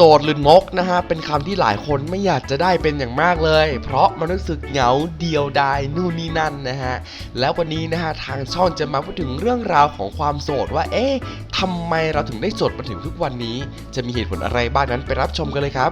โสดหรืองกนะฮะเป็นคำที่หลายคนไม่อยากจะได้เป็นอย่างมากเลย เพราะมันรู้สึกเหงาเดียวดายนู่นนี่นั่นนะฮะแล้ววันนี้นะฮะทางช่องจะมาพูดถึงเรื่องราวของความโสดว่าเอ๊ะทำไมเราถึงได้โสดมาถึงทุกวันนี้ จะมีเหตุผลอะไรบ้างนั้นไปรับชมกันเลยครับ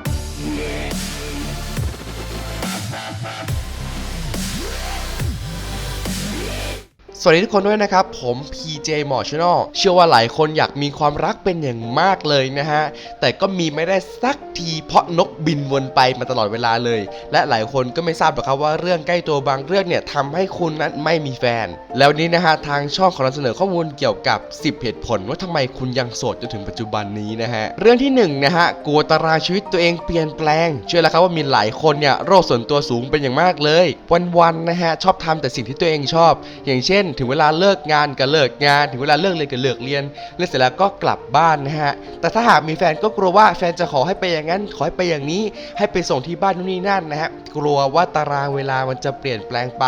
วัสดีทุกคนด้วยนะครับ ผม PJ หมอชนอลเชื่อว่าหลายคนอยากมีความรักเป็นอย่างมากเลยนะฮะ แต่ก็มีไม่ได้สักทีเพราะนกบินวนไปมาตลอดเวลาเลย และหลายคนก็ไม่ทราบหรอกครับว่าเรื่องใกล้ตัวบางเรื่องเนี่ยทำให้คุณนั้นไม่มีแฟน แล้วนนี้นะฮะทางช่องของเราเสนอข้อมูลเกี่ยวกับ 10 เหตุผลว่าทำไมคุณยังโสดจนถึงปัจจุบันนี้นะฮะ เรื่องที่หนึ่งนะฮะกลัวตารางชีวิตตัวเองเปลี่ยนแปลง เชื่อแล้วครับว่ามีหลายคนเนี่ยโรคส่วนตัวสูงเป็นอย่างมากเลย วันๆนะฮะชอบทำแต่สิ่งที่ตัวเองชอบ อย่างเช่นถึงเวลาเลิกงานก็เลิกงาน ถึงเวลาเลิกเรียนก็เลิกเรียนเลิกเสร็จแล้วก็กลับบ้านนะฮะแต่ถ้าหากมีแฟนก็กลัวว่าแฟนจะขอให้ไปอย่างนั้น ขอให้ไปอย่างนี้ ให้ไปส่งที่บ้านนู่นนี่นั่นนะฮะกลัวว่าตารางเวลามันจะเปลี่ยนแปลงไป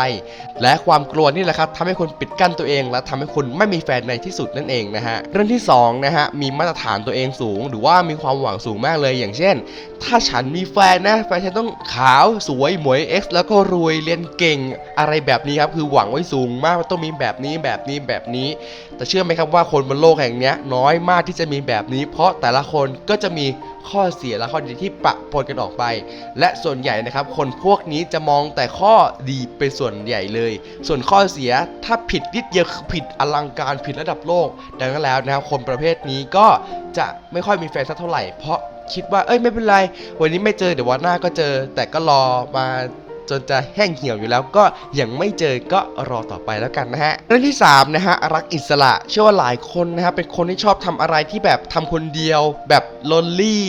และความกลัวนี่แหละครับทำให้คุณปิดกั้นตัวเอง และทำให้คุณไม่มีแฟนในที่สุดนั่นเองนะฮะเรื่องที่สองนะฮะมีมาตรฐานตัวเองสูง หรือว่ามีความหวังสูงมากเลยอย่างเช่น ถ้าฉันมีแฟนนะแฟนฉันต้องขาวสวยหมวยเอ็กซ์แล้วก็รวยเรียนเก่งอะไรแบบนี้ครับคือหวังไว้สูงมากต้องมีแบบนี้แบบนี้แบบนี้ แต่เชื่อไหมครับว่าคนบนโลกแห่งนี้น้อยมากที่จะมีแบบนี้ เพราะแต่ละคนก็จะมีข้อเสียและข้อดีที่ปะปนกันออกไป และส่วนใหญ่นะครับ คนพวกนี้จะมองแต่ข้อดีเป็นส่วนใหญ่เลย ส่วนข้อเสียถ้าผิดนิดเดียวคือผิดอลังการผิดระดับโลก ดังนั้นแล้วนะครับคนประเภทนี้ก็จะไม่ค่อยมีแฟนสักเท่าไหร่เพราะคิดว่าเอ้ยไม่เป็นไร วันนี้ไม่เจอเดี๋ยววันหน้าก็เจอ แต่ก็รอมา จนจะแห้งเหี่ยวอยู่แล้วก็ยังไม่เจอก็รอต่อไปแล้วกันนะฮะเรื่องที่3นะฮะรักอิสระเชื่อว่าหลายคนนะฮะเป็นคนที่ชอบทำอะไรที่แบบทำคนเดียว แบบลนลี่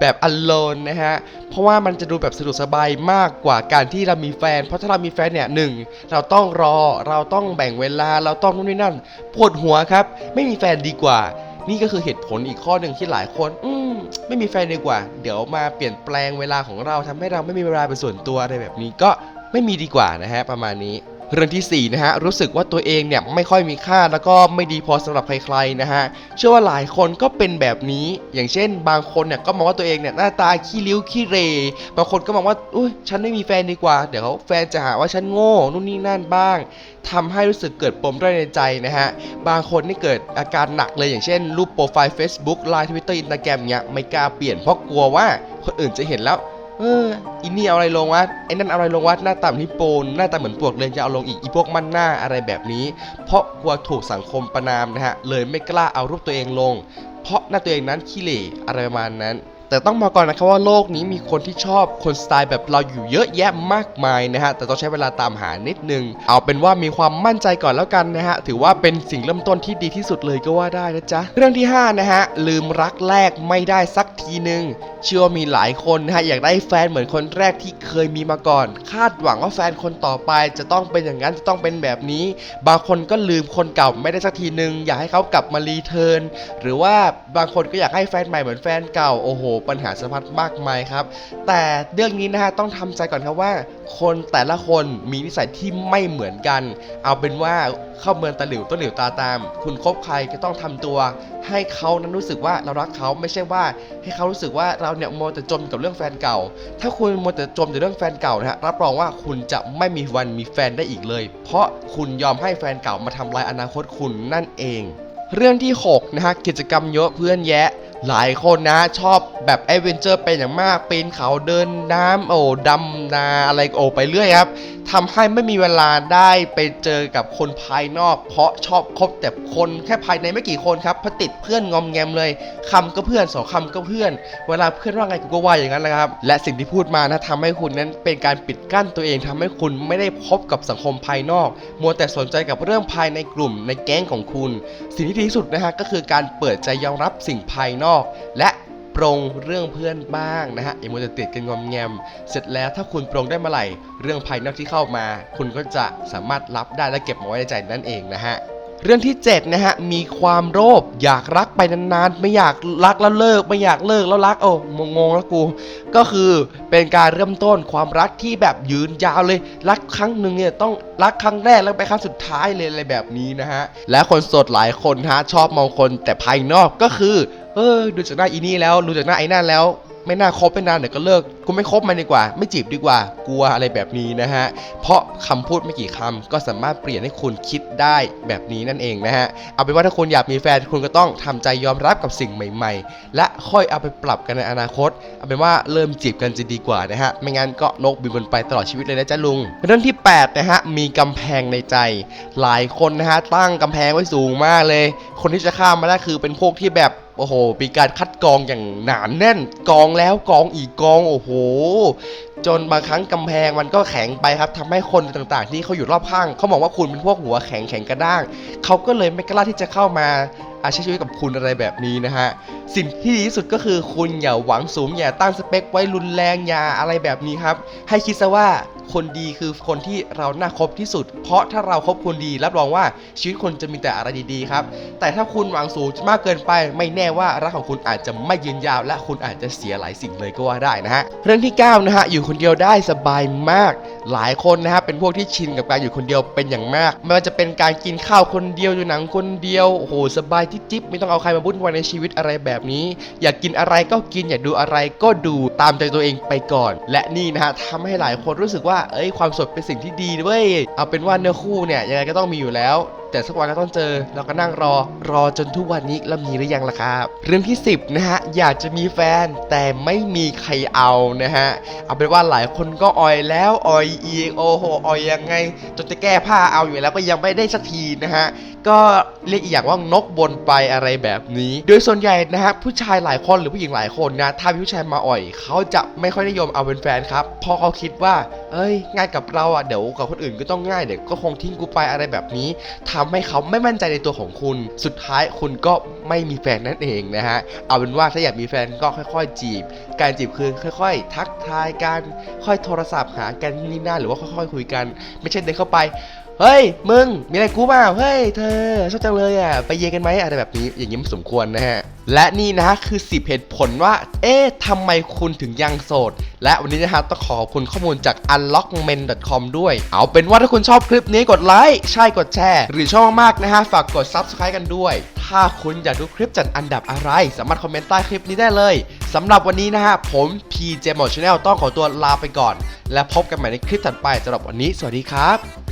แบบอันโลนนะฮะ เพราะว่ามันจะดูแบบสะดวกสบายมากกว่าการที่เรามีแฟน เพราะถ้าเรามีแฟนเนี่ยหนึ่งเราต้องรอ เราต้องแบ่งเวลา เราต้องนู่นนี่นั่น ปวดหัวครับ ไม่มีแฟนดีกว่า นี่ก็คือเหตุผลอีกข้อหนึ่งที่หลายคน อื ไม่มีแฟนดีกว่า เดี๋ยวมาเปลี่ยนแปลงเวลาของเราทำให้เราไม่มีเวลาเป็นส่วนตัวอะไรแบบนี้ก็ไม่มีดีกว่านะฮะประมาณนี้ เรื่องทีสี่4นะฮะรู้สึกว่าตัวเองเนี่ยไม่ค่อยมีค่าแล้วก็ไม่ดีพอสำหรับใครๆนะฮะเชื่อว่าหลายคนก็เป็นแบบนี้ อย่างเช่น บางคนเนี่ยก็มองว่าตัวเองเนี่ยหน้าตาขี้ริ้วขี้เรบางคนก็มองว่าอุ้ยฉันไม่มีแฟนดีกว่า เดี๋ยวเขาแฟนจะหาว่าฉันโง่นู่นนี่นั่นบ้างทำให้รู้สึกเกิดปมด้อยในใจนะฮะบางคนนี่เกิดอาการหนักเลยอย่างเช่น รูปโปรไฟล์ Facebook ไลน์ทวิตเตอร์อินสตาแกรมเนี้ยไม่กล้าเปลี่ยนเพราะกลัวว่าคนอื่นจะเห็นแล้ว เอออินนี่เอาอะไรลงวะไอ้นั่นเอาอะไรลงวะหน้าตาเหมือนฮิปโปนหน้าตาเหมือนปวกเลยจะเอาลงอีกอีพวกมันหน้าอะไรแบบนี้ เพราะกลัวถูกสังคมประนามนะฮะเลยไม่กล้าเอารูปตัวเองลง เพราะหน้าตัวเองนั้นขี้เหร่อะไรประมาณนั้น แต่ต้องมาก่อนนะครับว่าโลกนี้มีคนที่ชอบคนสไตล์แบบเราอยู่เยอะแยะมากมายนะฮะ แต่ต้องใช้เวลาตามหานิดนึง เอาเป็นว่ามีความมั่นใจก่อนแล้วกันนะฮะ ถือว่าเป็นสิ่งเริ่มต้นที่ดีที่สุดเลยก็ว่าได้นะจ๊ะ เรื่องที่ห้านะฮะ ลืมรักแรกไม่ได้สักทีนึง เชื่อว่ามีหลายคนนะฮะ อยากได้แฟนเหมือนคนแรกที่เคยมีมาก่อน คาดหวังว่าแฟนคนต่อไปจะต้องเป็นอย่างนั้นจะต้องเป็นแบบนี้ บางคนก็ลืมคนเก่าไม่ได้สักทีนึง อยากให้เขากลับมารีเทิร์นหรือว่าบางคนก็อยากให้แฟนใหม่เหมือนแฟนเก่าโอ้โหปัญหาสารพัดมากมายครับ แต่เรื่องนี้นะฮะต้องทำใจก่อนครับว่า คนแต่ละคนมีนิสัยที่ไม่เหมือนกัน เอาเป็นว่าเข้าเมืองตะหลิวต้นหลิวตาตาม คุณคบใครก็ต้องทำตัว ให้เขานั้นรู้สึกว่าเรารักเขาไม่ใช่ว่า ให้เขารู้สึกว่าเราเนี่ยมัวแต่จมกับเรื่องแฟนเก่า ถ้าคุณมัวแต่จมแต่เรื่องแฟนเก่านะฮะรับรองว่าคุณจะไม่มีวันมีแฟนได้อีกเลย เพราะคุณยอมให้แฟนเก่ามาทำลายอนาคตคุณนั่นเอง เรื่องที่6นะฮะกิจกรรมเยอะเพื่อนแยะ หลายคนนะชอบแบบแอดเวนเจอร์เป็นอย่างมากปีนเขาเดินน้ำโอ้ดำ นาอะไรโอไปเรื่อยครับทำให้ไม่มีเวลาได้ไปเจอกับคนภายนอก เพราะชอบคบแต่คนแค่ภายในไม่กี่คนครับพาติดเพื่อนงอมแงมเลยคำก็เพื่อนสองคำก็เพื่อน เวลาเพื่อนว่าไงกูก็ว่าอย่างนั้นแหละครับ และสิ่งที่พูดมานะทำให้คุณนั้นเป็นการปิดกั้นตัวเองทำให้คุณไม่ได้พบกับสังคมภายนอก มัวแต่สนใจกับเรื่องภายในกลุ่มในแก๊งของคุณ สิ่งที่ดีที่สุดนะฮะก็คือการเปิดใจยอมรับสิ่งภายนอก และ ปรงเรื่องเพื่อนบ้างนะฮะอย่ามัวแต่ติดกันงอมแงม เสร็จแล้วถ้าคุณปรงได้เมื่อไหร่ เรื่องภายนอกที่เข้ามา คุณก็จะสามารถรับได้และเก็บมาไว้ในใจนั่นเองนะฮะ เรื่องที่7นะฮะมีความโลภอยากรักไปนานๆ ไม่อยากรักแล้วเลิก ไม่อยากเลิกแล้วรักโอ้งงๆแล้วกู ก็คือเป็นการเริ่มต้นความรักที่แบบยืนยาวเลย รักครั้งหนึ่งเนี่ยต้องรักครั้งแรกแล้วไปครั้งสุดท้ายเลยอะไรแบบนี้นะฮะและคนโสดหลายคนฮะชอบมองคนแต่ภายนอกก็คือ เออดูจากหน้าอีนี่แล้วดูจากหน้าไอ้นั่นแล้ว ไม่น่าคบไม่นานเดี๋ยวก็เลิกกูไม่คบมันดีกว่า ไม่จีบดีกว่า กลัวอะไรแบบนี้นะฮะ เพราะคำพูดไม่กี่คำก็สามารถเปลี่ยนให้คุณคิดได้แบบนี้นั่นเองนะฮะ เอาเป็นว่าถ้าคุณอยากมีแฟนคุณก็ต้องทำใจยอมรับกับสิ่งใหม่ ๆ และค่อยเอาไปปรับกันในอนาคต เอาเป็นว่าเริ่มจีบกันจะดีกว่านะฮะ ไม่งั้นก็นกบินบนไปตลอดชีวิตเลยนะจ๊ะลุงเรื่องที่8นะฮะมีกำแพงในใจ หลายคนนะฮะตั้งกำแพงไว้สูงมากเลย คนที่จะข้ามมาได้คือเป็นพวกที่แบบ โอ้โหมีการคัดกรองอย่างหนานแน่นกองแล้วกองอีกกองโอ้โห จนบางครั้งกำแพงมันก็แข็งไปครับทำให้คนต่างๆ ที่เขาอยู่รอบข้างเขามองว่าคุณเป็นพวกหัวแข็งแข็งกระด้างเขาก็เลยไม่กล้าที่จะเข้ามาอาใช้ชีวิตกับคุณอะไรแบบนี้นะฮะ สิ่งที่ดีที่สุดก็คือคุณอย่าหวังสูงอย่าตั้งสเปคไว้รุนแรงอย่าอะไรแบบนี้ครับ ให้คิดซะว่าคนดีคือคนที่เราน่าคบที่สุด เพราะถ้าเราคบคนดีรับรองว่าชีวิตคนจะมีแต่อะไรดีๆครับ แต่ถ้าคุณหวังสูงมากเกินไป ไม่แน่ว่ารักของคุณอาจจะไม่ยืนยาว และคุณอาจจะเสียหลายสิ่งเลยก็ว่าได้นะฮะเรื่องที่9นะฮะอยู่คนเดียวได้สบายมาก หลายคนนะฮะเป็นพวกที่ชินกับการอยู่คนเดียวเป็นอย่างมากไม่ว่าจะเป็นการกินข้าวคนเดียวดูหนังคนเดียวโอ้โหสบายที่จิ๊บไม่ต้องเอาใครมาวุ่นวายในชีวิตอะไรแบบนี้ อยากกินอะไรก็กินอยากดูอะไรก็ดูตามใจตัวเองไปก่อน และนี่นะฮะทำให้หลายคนรู้สึกว่าเอ้ยความสดเป็นสิ่งที่ดีเว้ยเอาเป็นว่าเนื้อคู่เนี่ยยังไงก็ต้องมีอยู่แล้ว แต่สักวันก็ต้องเจอเราก็นั่งรอรอจนทุกวันนี้แล้วมีหรือยังล่ะครับเรื่องที่ 10นะฮะอยากจะมีแฟนแต่ไม่มีใครเอานะฮะเอาเป็นว่าหลายคนก็ออยแล้วออยอีกโอ้โหออยยังไงจนจะแก้ผ้าเอาอยู่แล้วก็ยังไม่ได้สักทีนะฮะก็เรียกอีกอย่างว่านกบนไปอะไรแบบนี้ โดยส่วนใหญ่นะฮะผู้ชายหลายคนหรือผู้หญิงหลายคนนะถ้ามีผู้ชายมาอ่อย เขาจะไม่ค่อยนิยมเอาเป็นแฟนครับเพราะเขาคิดว่า เอ้ย ง่ายกับเราอะเดี๋ยวกับคนอื่นก็ต้องง่ายเดี๋ยวก็คงทิ้งกูไปอะไรแบบนี้ทำให้เขาไม่มั่นใจในตัวของคุณ สุดท้ายคุณก็ไม่มีแฟนนั่นเองนะฮะเอาเป็นว่าถ้าอยากมีแฟนก็ค่อย ๆ จีบ การจีบคือค่อย ๆ ทักทายกันค่อยโทรศัพท์หากันนี่นั่นหรือว่าค่อย ๆ คุยกัน ไม่ใช่เดินเข้าไป เฮ้ย มึง มีอะไรกูเปล่าเฮ้ย เธอชอบจังเลยอะ ไปเยกันไหมอะไรแบบนี้ อย่างนี้มันสมควรนะฮะ และนี่นะฮะคือ 10 เหตุผลว่า เอ๊ะทำไมคุณถึงยังโสด และวันนี้นะฮะต้องขอบคุณข้อมูลจาก unlockmen.com ด้วย เอาเป็นว่าถ้าคุณชอบคลิปนี้กดไลค์ ใช่กดแชร์ หรือชอบมากๆนะฮะ ฝากกด subscribe กันด้วย ถ้าคุณอยากดูคลิปจัดอันดับอะไร สามารถคอมเมนต์ใต้คลิปนี้ได้เลยสำหรับวันนี้นะฮะ ผม PJ m o Channel ต้องขอตัวลาไปก่อน และพบกันใหม่ในคลิปถัดไปสำหรับวันนี้ สวัสดีครับ